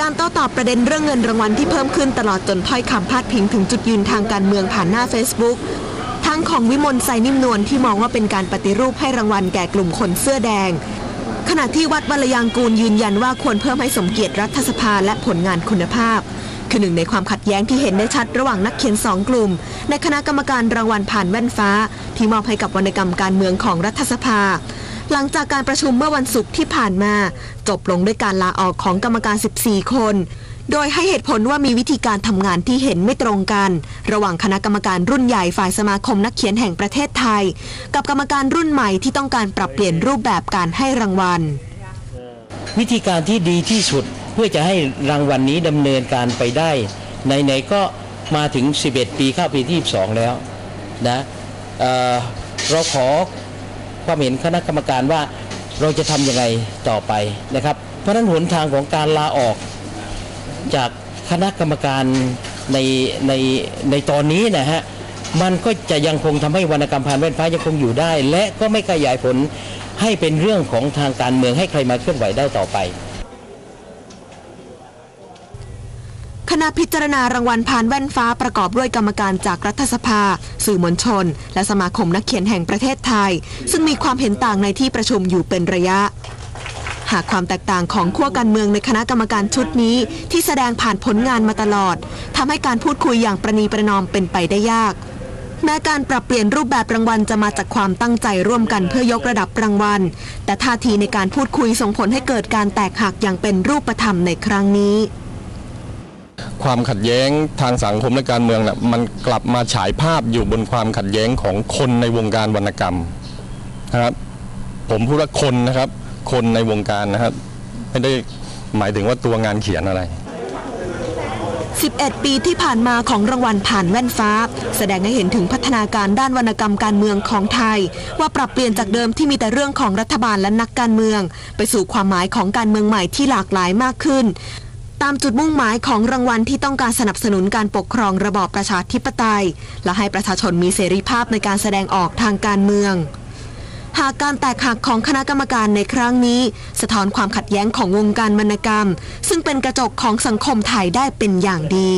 การโต้ตอบประเด็นเรื่องเงินรางวัลที่เพิ่มขึ้นตลอดจนถ้อยคำพาดพิงถึงจุดยืนทางการเมืองผ่านหน้า Facebook ทั้งของวิมลไซนิ่มนวลที่มองว่าเป็นการปฏิรูปให้รางวัลแก่กลุ่มคนเสื้อแดง ขณะที่วัดวรยางกูลยืนยันว่าควรเพิ่มให้สมเกียรติรัฐสภาและผลงานคุณภาพ คือหนึ่งในความขัดแย้งที่เห็นได้ชัดระหว่างนักเขียนสองกลุ่ม ในคณะกรรมการรางวัลผ่านแว่นฟ้า ที่มอบให้กับวรรณกรรมการเมืองของรัฐสภา หลังจากการประชุมเมื่อวันศุกร์ที่ผ่านมา จบลงด้วยการลาออกของกรรมการ 14 คน โดยให้เหตุผลว่ามีวิธีการทำงานที่เห็นไม่ตรงกัน ระหว่างคณะกรรมการรุ่นใหญ่ฝ่ายสมาคมนักเขียนแห่งประเทศไทย กับกรรมการรุ่นใหม่ที่ต้องการปรับเปลี่ยนรูปแบบการให้รางวัล วิธีการที่ดีที่สุดเพื่อจะให้รางวัลนนี้ดำเนินการไปได้ไหนๆก็มาถึง 11 ปีเข้าปีที่ 22 แล้วนะเเราขอ ความเห็นคณะกรรมการว่าเราจะทำยังไงต่อไปนะครับ เพราะฉะนั้นหนทางของการลาออกจากคณะกรรมการในในในตอนนี้นะฮะมันก็จะยังคงทำให้วรรณกรรมผ่านแว่นฟ้ายังคงอยู่ได้ และก็ไม่ขยายผลให้เป็นเรื่องของทางการเมืองให้ใครมาเคลื่อนไหวได้ต่อไป คณะพิจารณารางวัลผ่านแว่นฟ้าประกอบด้วยกรรมการจากรัฐสภา สื่อมวลชน และสมาคมนักเขียนแห่งประเทศไทย ซึ่งมีความเห็นต่างในที่ประชุมอยู่เป็นระยะ หากความแตกต่างของขั้วการเมืองในคณะกรรมการชุดนี้ ที่แสดงผ่านผลงานมาตลอดทำให้การพูดคุยอย่างประนีประนอมเป็นไปได้ยากแม้การปรับเปลี่ยนรูปแบบรางวัลจะมาจากความตั้งใจร่วมกันเพื่อยกระดับรางวัล แต่ท่าทีในการพูดคุยส่งผลให้เกิดการแตกหักอย่างเป็นรูปธรรมในครั้งนี้ ความขัดแย้งทางสังคมและการเมืองน่ะมันกลับมาฉายภาพอยู่บนความขัดแย้งของคนในวงการวรรณกรรมนะครับ ผมพูดว่าคนนะครับ คนในวงการนะครับ ไม่ได้หมายถึงว่าตัวงานเขียนอะไร 11 ปีที่ผ่านมาของรางวัลผ่านแว่นฟ้า แสดงให้เห็นถึงพัฒนาการด้านวรรณกรรมการเมืองของไทย ว่าปรับเปลี่ยนจากเดิมที่มีแต่เรื่องของรัฐบาลและนักการเมือง ไปสู่ความหมายของการเมืองใหม่ที่หลากหลายมากขึ้น ตามจุดมุ่งหมายของรางวัลที่ต้องการสนับสนุนการปกครองระบอบประชาธิปไตย และให้ประชาชนมีเสรีภาพในการแสดงออกทางการเมือง หากการแตกหักของคณะกรรมการในครั้งนี้ สะท้อนความขัดแย้งของวงการวรรณกรรม ซึ่งเป็นกระจกของสังคมไทยได้เป็นอย่างดี